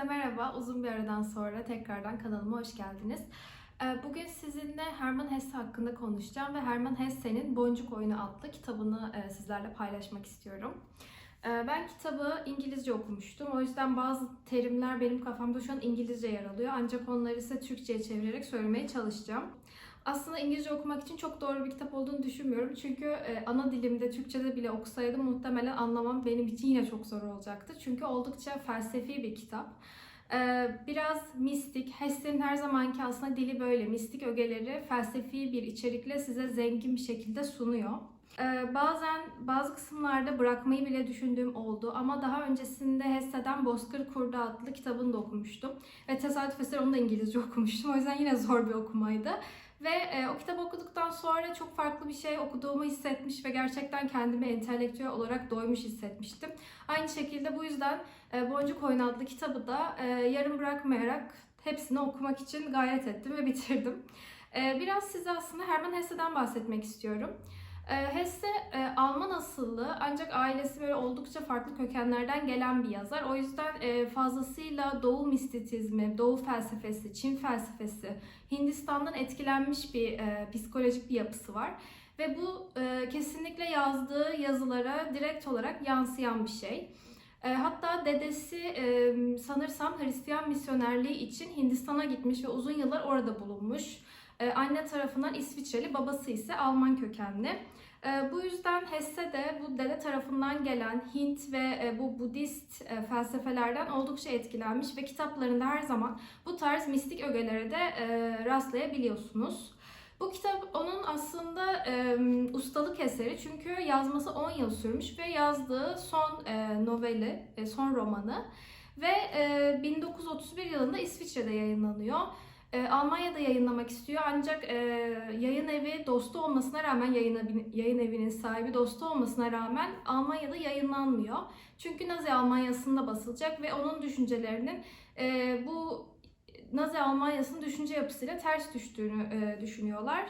Herkese merhaba. Uzun bir aradan sonra tekrardan kanalıma hoş geldiniz. Ee, Bugün sizinle Hermann Hesse hakkında konuşacağım ve Hermann Hesse'nin Boncuk Oyunu adlı kitabını e, sizlerle paylaşmak istiyorum. Ee, Ben kitabı İngilizce okumuştum. O yüzden bazı terimler benim kafamda şu an İngilizce yer alıyor. Ancak onları ise Türkçe'ye çevirerek söylemeye çalışacağım. Aslında İngilizce okumak için çok doğru bir kitap olduğunu düşünmüyorum. Çünkü e, ana dilimde Türkçe'de bile okusaydım muhtemelen anlamam benim için yine çok zor olacaktı. Çünkü oldukça felsefi bir kitap. E, Biraz mistik, Hesse'nin her zamanki aslında dili böyle mistik ögeleri felsefi bir içerikle size zengin bir şekilde sunuyor. E, Bazen bazı kısımlarda bırakmayı bile düşündüğüm oldu ama daha öncesinde Hesse'den Bozkır Kurdu adlı kitabını da okumuştum. Ve tesadüf eseri onu da İngilizce okumuştum. O yüzden yine zor bir okumaydı. Ve e, o kitabı okuduktan sonra çok farklı bir şey okuduğumu hissetmiş ve gerçekten kendimi entelektüel olarak doymuş hissetmiştim. Aynı şekilde bu yüzden e, Boncuk Oyunu adlı kitabı da e, yarım bırakmayarak hepsini okumak için gayret ettim ve bitirdim. E, biraz size aslında Hermann Hesse'den bahsetmek istiyorum. E, Hesse e, Alman asıllı ancak ailesi böyle oldukça farklı kökenlerden gelen bir yazar. O yüzden e, fazlasıyla Doğu mistisizmi, Doğu felsefesi, Çin felsefesi, Hindistan'dan etkilenmiş bir e, psikolojik bir yapısı var. Ve bu kesinlikle yazdığı yazılara direkt olarak yansıyan bir şey. Hatta dedesi sanırsam Hristiyan misyonerliği için Hindistan'a gitmiş ve uzun yıllar orada bulunmuş. Anne tarafından İsviçreli, babası ise Alman kökenli. E, bu yüzden Hesse de bu dede tarafından gelen Hint ve e, bu Budist e, felsefelerden oldukça etkilenmiş ve kitaplarında her zaman bu tarz mistik ögelere de e, rastlayabiliyorsunuz. Bu kitap onun aslında e, ustalık eseri çünkü yazması 10 yıl sürmüş ve yazdığı son e, noveli, e, son romanı ve e, 1931 yılında İsviçre'de yayınlanıyor. E, Almanya'da yayınlamak istiyor ancak e, yayın evi dostu olmasına rağmen yayın, yayın evinin sahibi dostu olmasına rağmen Almanya'da yayınlanmıyor. Çünkü Nazi Almanya'sında basılacak ve onun düşüncelerinin e, bu Nazi Almanya'sının düşünce yapısıyla ters düştüğünü e, düşünüyorlar.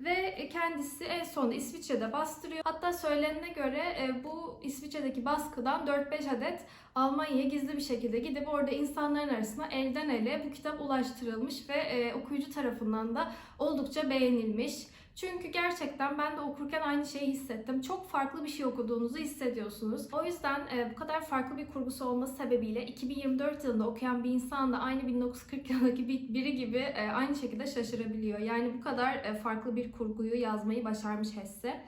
Ve kendisi en sonunda İsviçre'de bastırıyor. Hatta söylenene göre e, bu İsviçre'deki baskıdan 4-5 adet Almanya'ya gizli bir şekilde gidip orada insanların arasına elden ele bu kitap ulaştırılmış ve e, okuyucu tarafından da oldukça beğenilmiş. Çünkü gerçekten ben de okurken aynı şeyi hissettim. Çok farklı bir şey okuduğunuzu hissediyorsunuz. O yüzden e, bu kadar farklı bir kurgusu olması sebebiyle 2024 yılında okuyan bir insan da aynı 1940 yılındaki bir- biri gibi e, aynı şekilde şaşırabiliyor. Yani bu kadar e, farklı bir kurguyu yazmayı başarmış Hesse.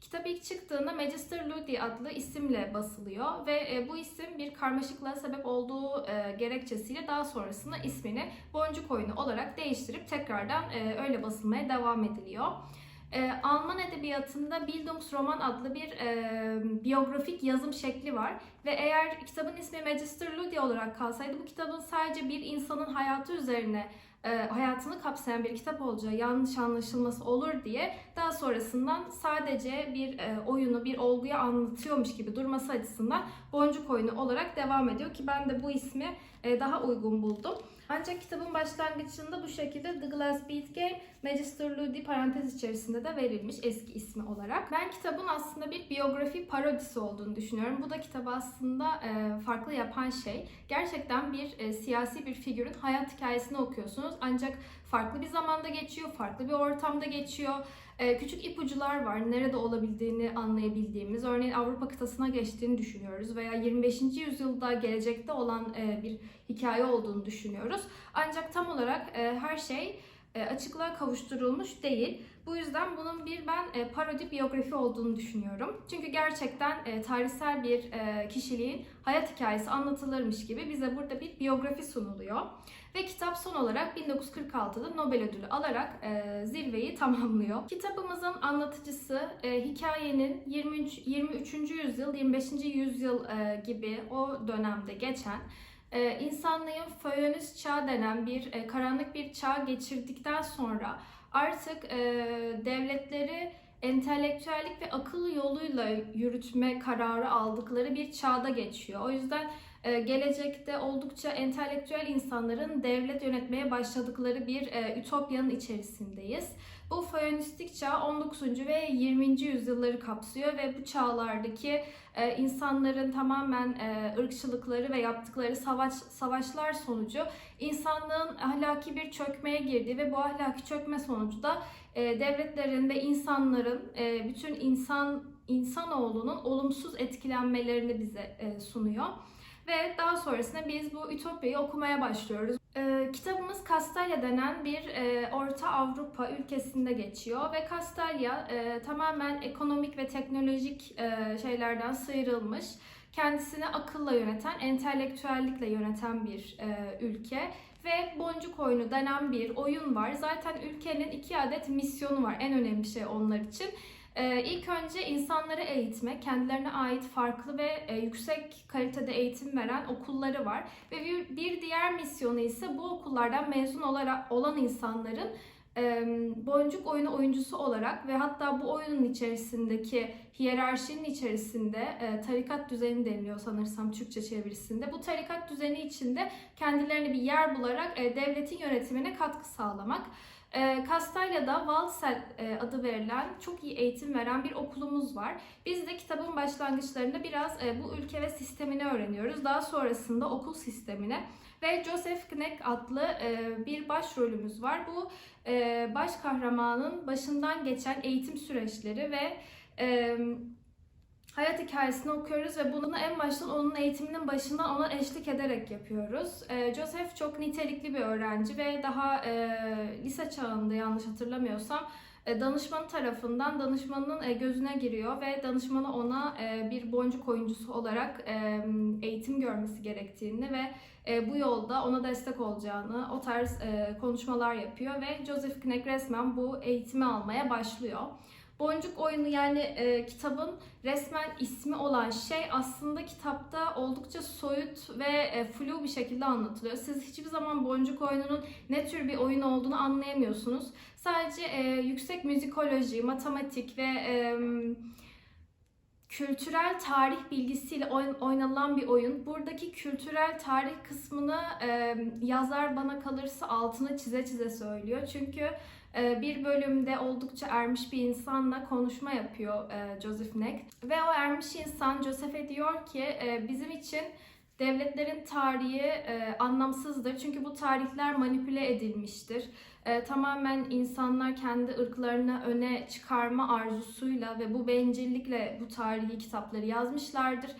Kitap ilk çıktığında Magister Ludi adlı isimle basılıyor ve e, bu isim bir karmaşıklığa sebep olduğu e, gerekçesiyle daha sonrasında ismini Boncuk Oyunu olarak değiştirip tekrardan e, öyle basılmaya devam ediliyor. Alman edebiyatında Bildungsroman adlı bir biyografik yazım şekli var ve eğer kitabın ismi Magister Ludi olarak kalsaydı bu kitabın sadece bir insanın hayatı üzerine e, hayatını kapsayan bir kitap olacağı yanlış anlaşılması olur diye daha sonrasından sadece bir e, oyunu, bir olguyu anlatıyormuş gibi durması açısından Boncuk Oyunu olarak devam ediyor ki ben de bu ismi e, daha uygun buldum. Ancak kitabın başlangıcında bu şekilde The Glass Bead Game Magister Ludi parantez içerisinde de verilmiş eski ismi olarak. Ben kitabın aslında bir biyografi parodisi olduğunu düşünüyorum. Bu da kitabı aslında e, farklı yapan şey. Gerçekten bir e, siyasi bir figürün hayat hikayesini okuyorsunuz. Ancak farklı bir zamanda geçiyor, farklı bir ortamda geçiyor. E, küçük ipucular var. Nerede olabildiğini anlayabildiğimiz. Örneğin Avrupa kıtasına geçtiğini düşünüyoruz veya 25. yüzyılda gelecekte olan e, bir hikaye olduğunu düşünüyoruz. Ancak tam olarak e, her şey e, açıklığa kavuşturulmuş değil. Bu yüzden bunun bir ben e, parodi biyografi olduğunu düşünüyorum. Çünkü gerçekten e, tarihsel bir e, kişiliğin hayat hikayesi anlatılırmış gibi bize burada bir biyografi sunuluyor. Ve kitap son olarak 1946'da Nobel ödülü alarak e, zirveyi tamamlıyor. Kitabımızın anlatıcısı e, hikayenin 23. 23. yüzyıl, 25. yüzyıl e, gibi o dönemde geçen e, insanlığın föyönist çağ denen bir e, karanlık bir çağ geçirdikten sonra artık e, devletleri entelektüellik ve akıl yoluyla yürütme kararı aldıkları bir çağda geçiyor. O yüzden e, gelecekte oldukça entelektüel insanların devlet yönetmeye başladıkları bir e, ütopyanın içerisindeyiz. Bu fayonistik çağ 19. ve 20. yüzyılları kapsıyor ve bu çağlardaki e, insanların tamamen e, ırkçılıkları ve yaptıkları savaş savaşlar sonucu insanlığın ahlaki bir çökmeye girdiği ve bu ahlaki çökme sonucu da e, devletlerin ve insanların e, bütün insan insanoğlunun olumsuz etkilenmelerini bize e, sunuyor. Ve daha sonrasında biz bu Ütopya'yı okumaya başlıyoruz. E, kitabımız Kastalya denen bir e, Orta Avrupa ülkesinde geçiyor ve Kastalya e, tamamen ekonomik ve teknolojik e, şeylerden sıyrılmış, kendisini akılla yöneten, entelektüellikle yöneten bir e, ülke ve boncuk oyunu denen bir oyun var. Zaten ülkenin iki adet misyonu var. En önemli şey onlar için. Ee, ilk önce insanları eğitmek, kendilerine ait farklı ve e, yüksek kalitede eğitim veren okulları var. Ve bir, diğer misyonu ise bu okullardan mezun olarak olan insanların e, boncuk oyunu oyuncusu olarak ve hatta bu oyunun içerisindeki hiyerarşinin içerisinde e, tarikat düzeni deniliyor sanırsam Türkçe çevirisinde. Bu tarikat düzeni içinde kendilerine bir yer bularak devletin yönetimine katkı sağlamak. E, Kastalya'da Valsel e, adı verilen çok iyi eğitim veren bir okulumuz var. Biz de kitabın başlangıçlarında biraz e, bu ülke ve sistemini öğreniyoruz. Daha sonrasında okul sistemine ve Joseph Kneck adlı e, bir başrolümüz var. Bu e, baş kahramanın başından geçen eğitim süreçleri ve e, hayat hikayesini okuyoruz ve bunu en baştan onun eğitiminin başından ona eşlik ederek yapıyoruz. E, Joseph çok nitelikli bir öğrenci ve daha e, lise çağında yanlış hatırlamıyorsam e, danışmanı tarafından danışmanın e, gözüne giriyor ve danışmanı ona e, bir boncuk oyuncusu olarak eğitim görmesi gerektiğini ve bu yolda ona destek olacağını o tarz konuşmalar yapıyor ve Joseph Kneck resmen bu eğitimi almaya başlıyor. Boncuk oyunu yani e, kitabın resmen ismi olan şey aslında kitapta oldukça soyut ve e, flu bir şekilde anlatılıyor. Siz hiçbir zaman boncuk oyununun ne tür bir oyun olduğunu anlayamıyorsunuz. Sadece e, yüksek müzikoloji, matematik ve e, kültürel tarih bilgisiyle oynanılan bir oyun. Buradaki kültürel tarih kısmını e, yazar bana kalırsa altını çize çize söylüyor. Çünkü bir bölümde oldukça ermiş bir insanla konuşma yapıyor e, Joseph Neck. Ve o ermiş insan Joseph'e diyor ki e, bizim için devletlerin tarihi e, anlamsızdır. Çünkü bu tarihler manipüle edilmiştir. Tamamen insanlar kendi ırklarını öne çıkarma arzusuyla ve bu bencillikle bu tarihi kitapları yazmışlardır.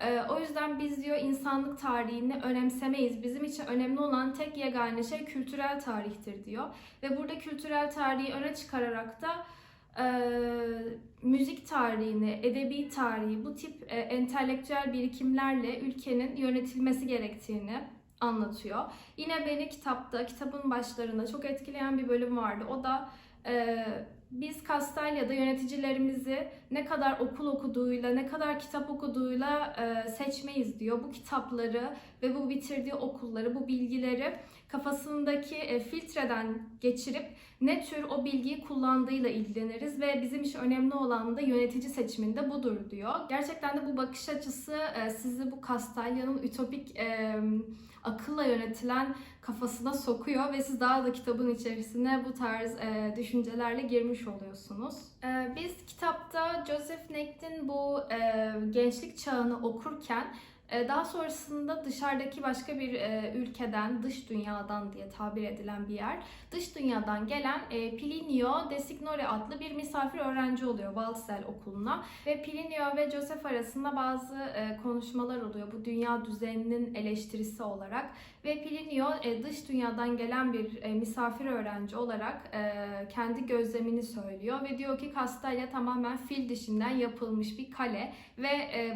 E, o yüzden biz diyor insanlık tarihini önemsemeyiz. Bizim için önemli olan tek yegane şey kültürel tarihtir diyor. Ve burada kültürel tarihi öne çıkararak da e, müzik tarihini, edebi tarihi, bu tip e, entelektüel birikimlerle ülkenin yönetilmesi gerektiğini anlatıyor. Yine beni kitapta, kitabın başlarında çok etkileyen bir bölüm vardı. O da e, biz Kastalya'da yöneticilerimizi ne kadar okul okuduğuyla, ne kadar kitap okuduğuyla e, seçmeyiz diyor. Bu kitapları ve bu bitirdiği okulları, bu bilgileri kafasındaki e, filtreden geçirip ne tür o bilgiyi kullandığıyla ilgileniriz ve bizim için önemli olan da yönetici seçiminde budur diyor. Gerçekten de bu bakış açısı e, sizi bu Kastalya'nın ütopik e, akılla yönetilen kafasına sokuyor ve siz daha da kitabın içerisine bu tarz e, düşüncelerle girmiş oluyorsunuz. E, biz kitapta Joseph Necht'in bu e, gençlik çağını okurken daha sonrasında dışarıdaki başka bir e, ülkeden, dış dünyadan diye tabir edilen bir yer, dış dünyadan gelen e, Plinio Designore adlı bir misafir öğrenci oluyor Walsall okuluna. Ve Plinio ve Joseph arasında bazı e, konuşmalar oluyor bu dünya düzeninin eleştirisi olarak. Ve Plinio dış dünyadan gelen bir misafir öğrenci olarak kendi gözlemini söylüyor ve diyor ki Kastalya tamamen fil dişinden yapılmış bir kale ve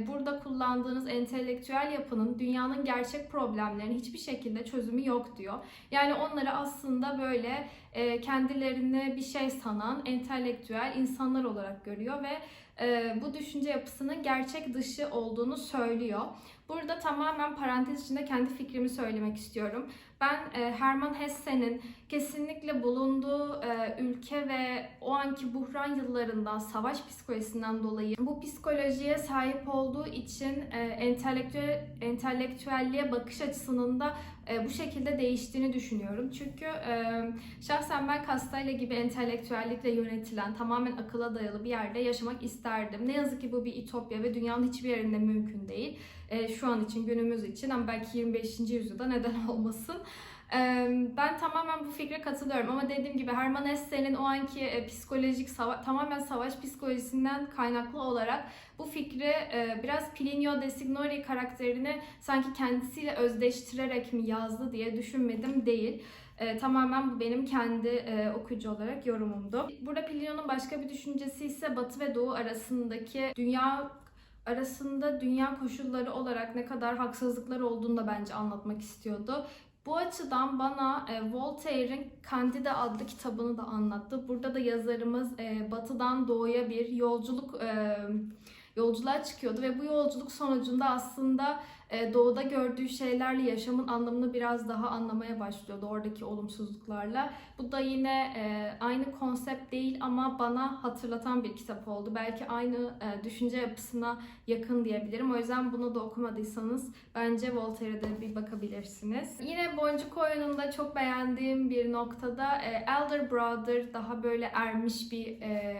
burada kullandığınız entelektüel yapının dünyanın gerçek problemlerinin hiçbir şekilde çözümü yok diyor. Yani onları aslında böyle e, kendilerini bir şey sanan entelektüel insanlar olarak görüyor ve e, bu düşünce yapısının gerçek dışı olduğunu söylüyor. Burada tamamen parantez içinde kendi fikrimi söylemek istiyorum. Ben e, Hermann Hesse'nin kesinlikle bulunduğu e, ülke ve o anki buhran yıllarından, savaş psikolojisinden dolayı bu psikolojiye sahip olduğu için e, entelektüel, entelektüelliğe bakış açısının da e, bu şekilde değiştiğini düşünüyorum. Çünkü e, şahsen ben Castella gibi entelektüellikle yönetilen, tamamen akıla dayalı bir yerde yaşamak isterdim. Ne yazık ki bu bir ütopya ve dünyanın hiçbir yerinde mümkün değil. E, şu an için, günümüz için ama belki 25. yüzyılda neden olmasın. Ben tamamen bu fikre katılıyorum ama dediğim gibi Hermann Hesse'nin o anki e, psikolojik, tamamen savaş psikolojisinden kaynaklı olarak bu fikri e, biraz Plinio de Signori karakterini sanki kendisiyle özdeştirerek mi yazdı diye düşünmedim değil. E, tamamen bu benim kendi e, okuyucu olarak yorumumdu. Burada Plinio'nun başka bir düşüncesi ise Batı ve Doğu arasındaki dünya arasında dünya koşulları olarak ne kadar haksızlıklar olduğunu da bence anlatmak istiyordu. Bu açıdan bana e, Voltaire'in Candide adlı kitabını da anlattı. Burada da yazarımız e, batıdan doğuya bir yolculuk e, yolculuğa çıkıyordu ve bu yolculuk sonucunda aslında e, doğuda gördüğü şeylerle yaşamın anlamını biraz daha anlamaya başlıyordu oradaki olumsuzluklarla. Bu da yine e, aynı konsept değil ama bana hatırlatan bir kitap oldu. Belki aynı e, düşünce yapısına yakın diyebilirim. O yüzden bunu da okumadıysanız bence Voltaire'e bir bakabilirsiniz. Yine Boncuk Oyunu'nda çok beğendiğim bir noktada Elder Brother daha böyle ermiş bir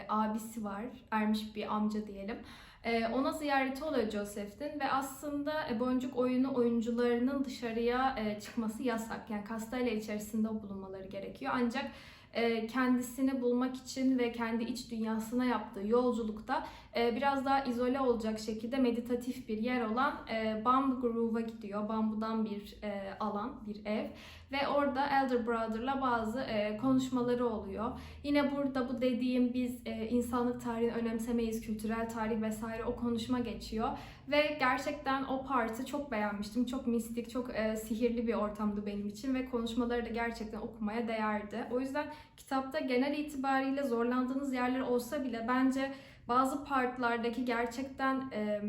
abisi var. Ermiş bir amca diyelim. Ee, ona ziyareti oluyor Joseph'in ve aslında e, boncuk oyunu oyuncularının dışarıya e, çıkması yasak. Yani kastayla içerisinde bulunmaları gerekiyor. Ancak e, kendisini bulmak için ve kendi iç dünyasına yaptığı yolculukta biraz daha izole olacak şekilde meditatif bir yer olan Bamboo Grove'a gidiyor. Bambudan bir alan, bir ev ve orada Elder Brother'la bazı e, konuşmaları oluyor. Yine burada bu dediğim biz e, insanlık tarihini önemsemeyiz, kültürel tarih vesaire o konuşma geçiyor. Ve gerçekten o parti çok beğenmiştim. Çok mistik, çok e, sihirli bir ortamdı benim için ve konuşmaları da gerçekten okumaya değerdi. O yüzden kitapta genel itibariyle zorlandığınız yerler olsa bile bence bazı partlardaki gerçekten e,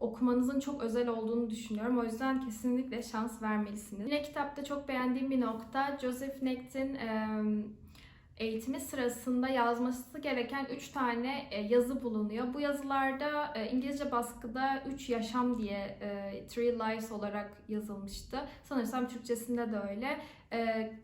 okumanızın çok özel olduğunu düşünüyorum. O yüzden kesinlikle şans vermelisiniz. Yine kitapta çok beğendiğim bir nokta Joseph Necht'in e, eğitimi sırasında yazması gereken 3 tane e, yazı bulunuyor. Bu yazılarda e, İngilizce baskıda 3 yaşam diye e, Three Lives olarak yazılmıştı. Sanırsam Türkçesinde de öyle.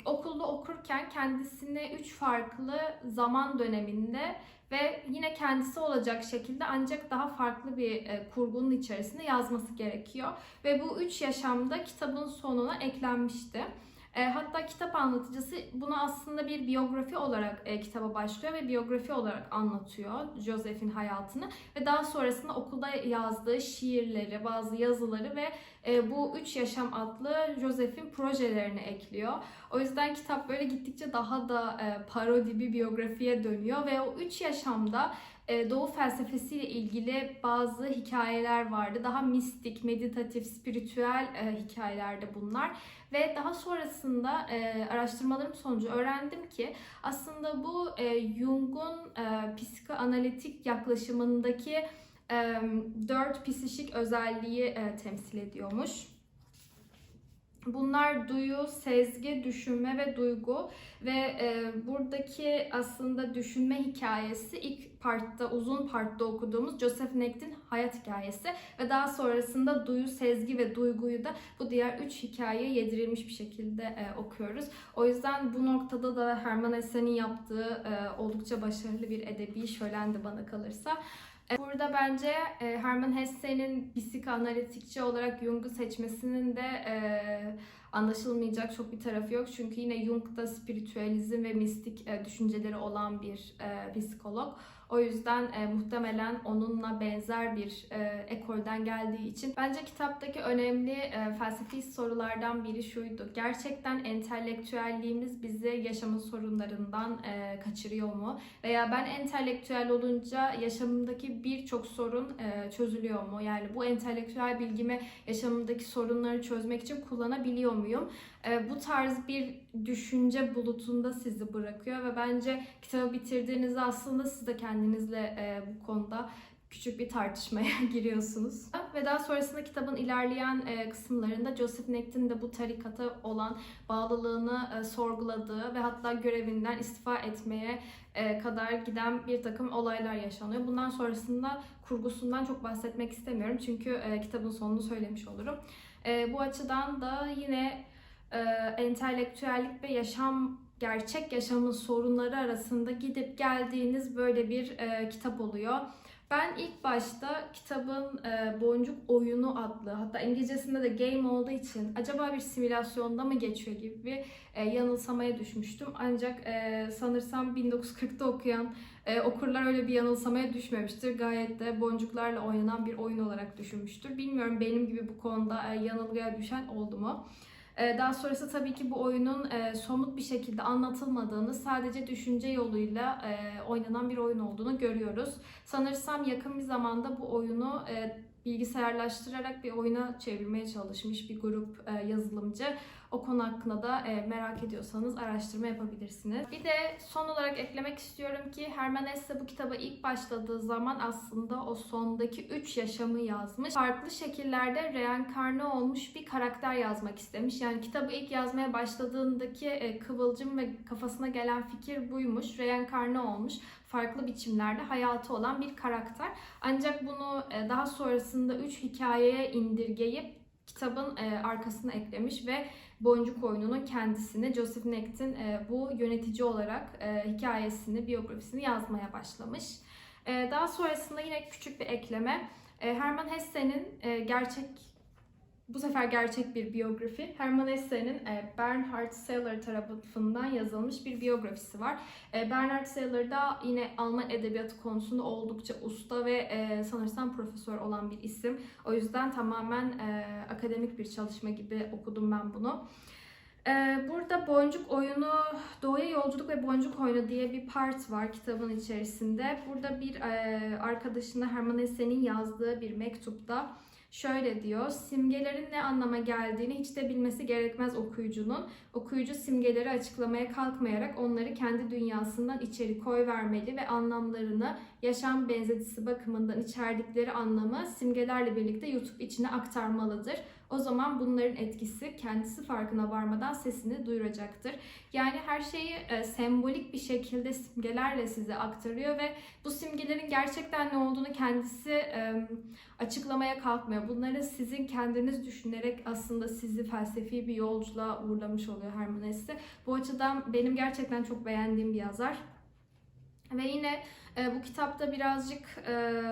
Okulda okurken kendisini 3 farklı zaman döneminde ve yine kendisi olacak şekilde ancak daha farklı bir kurgunun içerisinde yazması gerekiyor. Ve bu 3 yaşamda kitabın sonuna eklenmişti. E, hatta kitap anlatıcısı bunu aslında bir biyografi olarak e, kitaba başlıyor ve biyografi olarak anlatıyor Joseph'in hayatını ve daha sonrasında okulda yazdığı şiirleri, bazı yazıları ve e, bu Üç Yaşam adlı Joseph'in projelerini ekliyor. O yüzden kitap böyle gittikçe daha da e, parodi bir biyografiye dönüyor ve o üç yaşamda Doğu felsefesiyle ilgili bazı hikayeler vardı. Daha mistik, meditatif, spiritüel e, hikayelerdi bunlar. Ve daha sonrasında e, araştırmalarım sonucu öğrendim ki aslında bu e, Jung'un e, psikoanalitik yaklaşımındaki e, dört psişik özelliği e, temsil ediyormuş. Bunlar duyu, sezgi, düşünme ve duygu ve e, buradaki aslında düşünme hikayesi ilk partta, uzun partta okuduğumuz Joseph Necht'in hayat hikayesi ve daha sonrasında duyu, sezgi ve duyguyu da bu diğer üç hikayeye yedirilmiş bir şekilde e, okuyoruz. O yüzden bu noktada da Hermann Hesse'nin yaptığı e, oldukça başarılı bir edebi şölendi bana kalırsa. E, Burada bence e, Hermann Hesse'nin psikoanalitikçi olarak Jung'u seçmesinin de e, anlaşılmayacak çok bir tarafı yok. Çünkü yine Jung da spiritüalizm ve mistik düşünceleri olan bir psikolog. O yüzden e, muhtemelen onunla benzer bir e, ekolden geldiği için bence kitaptaki önemli e, felsefi sorulardan biri şuydu. Gerçekten entelektüelliğimiz bizi yaşamın sorunlarından e, kaçırıyor mu? Veya ben entelektüel olunca yaşamımdaki birçok sorun e, çözülüyor mu? Yani bu entelektüel bilgimi yaşamımdaki sorunları çözmek için kullanabiliyor muyum? E, bu tarz bir düşünce bulutunda sizi bırakıyor ve bence kitabı bitirdiğinizde aslında siz de kendinizle e, bu konuda küçük bir tartışmaya giriyorsunuz. Ve daha sonrasında kitabın ilerleyen e, kısımlarında Joseph Necht'in de bu tarikata olan bağlılığını e, sorguladığı ve hatta görevinden istifa etmeye kadar giden bir takım olaylar yaşanıyor. Bundan sonrasında kurgusundan çok bahsetmek istemiyorum çünkü kitabın sonunu söylemiş olurum. Bu açıdan da yine e, entelektüellik ve yaşam gerçek yaşamın sorunları arasında gidip geldiğiniz böyle bir e, kitap oluyor. Ben ilk başta kitabın e, Boncuk Oyunu adlı hatta İngilizcesinde de game olduğu için acaba bir simülasyonda mı geçiyor gibi bir e, yanılsamaya düşmüştüm. Ancak e, sanırsam 1940'da okuyan e, okurlar öyle bir yanılsamaya düşmemiştir. Gayet de boncuklarla oynanan bir oyun olarak düşünmüştür. Bilmiyorum benim gibi bu konuda e, yanılgıya düşen oldu mu? E, Daha sonrası tabii ki bu oyunun e, somut bir şekilde anlatılmadığını, sadece düşünce yoluyla e, oynanan bir oyun olduğunu görüyoruz. Sanırsam yakın bir zamanda bu oyunu e, bilgisayarlaştırarak bir oyuna çevirmeye çalışmış bir grup yazılımcı. O konu hakkında da e, merak ediyorsanız araştırma yapabilirsiniz. Bir de son olarak eklemek istiyorum ki Herman Hesse bu kitaba ilk başladığı zaman aslında o sondaki 3 yaşamı yazmış. Farklı şekillerde reenkarne olmuş bir karakter yazmak istemiş. Yani kitabı ilk yazmaya başladığındaki e, kıvılcım ve kafasına gelen fikir buymuş. Reenkarne olmuş farklı biçimlerde hayatı olan bir karakter. Ancak bunu e, daha sonrasında 3 hikayeye indirgeyip kitabın e, arkasına eklemiş ve Boncuk Oyunu'nun kendisini Joseph Necht'in e, bu yönetici olarak e, hikayesini, biyografisini yazmaya başlamış. E, daha sonrasında yine küçük bir ekleme. E, Hermann Hesse'nin e, gerçek bu sefer gerçek bir biyografi. Hermann Hesse'nin e, Bernhard Seller tarafından yazılmış bir biyografisi var. E, Bernhard Seller da yine Alman edebiyatı konusunda oldukça usta ve e, sanırsam profesör olan bir isim. O yüzden tamamen akademik bir çalışma gibi okudum ben bunu. Burada Boncuk Oyunu, Doğuya Yolculuk ve Boncuk Oyunu diye bir part var kitabın içerisinde. Burada bir arkadaşına Hermann Hesse'nin yazdığı bir mektupta Şöyle diyor, simgelerin ne anlama geldiğini hiç de bilmesi gerekmez okuyucunun. Okuyucu simgeleri açıklamaya kalkmayarak onları kendi dünyasından içeri koy vermeli ve anlamlarını yaşam benzetisi bakımından içerdikleri anlamı simgelerle birlikte yutup içine aktarmalıdır. O zaman bunların etkisi kendisi farkına varmadan sesini duyuracaktır. Yani her şeyi e, sembolik bir şekilde simgelerle size aktarıyor ve bu simgelerin gerçekten ne olduğunu kendisi e, açıklamaya kalkmıyor. Bunları sizin kendiniz düşünerek aslında sizi felsefi bir yolculuğa uğurlamış oluyor Hermann Hesse. Bu açıdan benim gerçekten çok beğendiğim bir yazar. Ve yine e, bu kitapta birazcık e,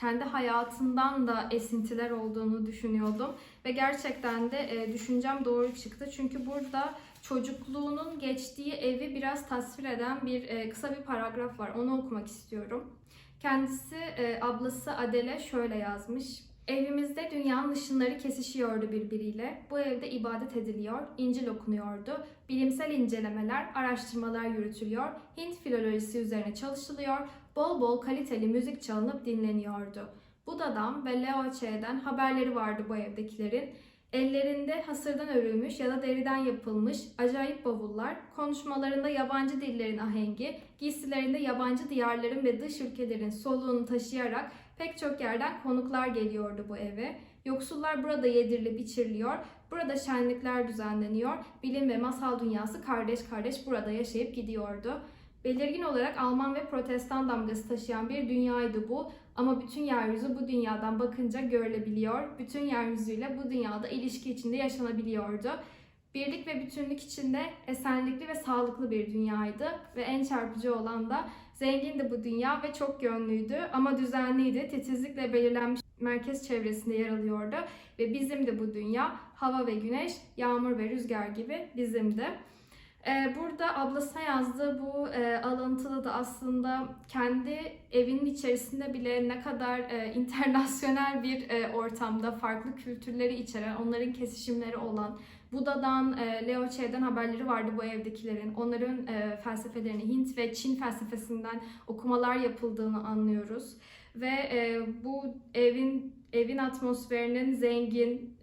kendi hayatından da esintiler olduğunu düşünüyordum. Ve gerçekten de e, düşüncem doğru çıktı. Çünkü burada çocukluğunun geçtiği evi biraz tasvir eden bir e, kısa bir paragraf var. Onu okumak istiyorum. Kendisi e, ablası Adele şöyle yazmış. Evimizde dünyanın ışınları kesişiyordu birbiriyle. Bu evde ibadet ediliyor, İncil okunuyordu. Bilimsel incelemeler, araştırmalar yürütülüyor. Hint filolojisi üzerine çalışılıyor. Bol bol kaliteli müzik çalınıp dinleniyordu. Buda'dan ve Laoche'den haberleri vardı bu evdekilerin. Ellerinde hasırdan örülmüş ya da deriden yapılmış acayip bavullar, konuşmalarında yabancı dillerin ahengi, giysilerinde yabancı diyarların ve dış ülkelerin soluğunu taşıyarak pek çok yerden konuklar geliyordu bu eve. Yoksullar burada yedirilip içiriliyor, burada şenlikler düzenleniyor, bilim ve masal dünyası kardeş kardeş burada yaşayıp gidiyordu. Belirgin olarak Alman ve Protestan damgası taşıyan bir dünyaydı bu ama bütün yeryüzü bu dünyadan bakınca görülebiliyor. Bütün yeryüzüyle bu dünyada ilişki içinde yaşanabiliyordu. Birlik ve bütünlük içinde esenlikli ve sağlıklı bir dünyaydı ve en çarpıcı olan da zengindi bu dünya ve çok yönlüydü ama düzenliydi. Titizlikle belirlenmiş merkez çevresinde yer alıyordu ve bizim de bu dünya hava ve güneş, yağmur ve rüzgar gibi bizimdi. Ee, Burada ablasına yazdığı bu e, alıntılı da aslında kendi evinin içerisinde bile ne kadar e, internasyonel bir e, ortamda farklı kültürleri içeren, onların kesişimleri olan, Buda'dan, Lao Tse'den haberleri vardı bu evdekilerin. Onların felsefelerini, Hint ve Çin felsefesinden okumalar yapıldığını anlıyoruz. Ve bu evin evin atmosferinin zengin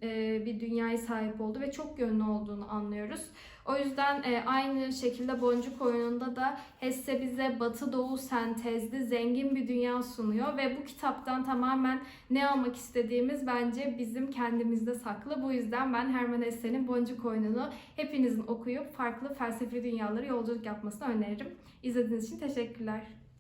bir dünyaya sahip olduğu ve çok yönlü olduğunu anlıyoruz. O yüzden e, aynı şekilde Boncuk oyununda da Hesse bize Batı Doğu sentezli zengin bir dünya sunuyor ve bu kitaptan tamamen ne almak istediğimiz bence bizim kendimizde saklı. Bu yüzden ben Hermann Hesse'nin Boncuk oyununu hepinizin okuyup farklı felsefi dünyalara yolculuk yapmasını öneririm. İzlediğiniz için teşekkürler.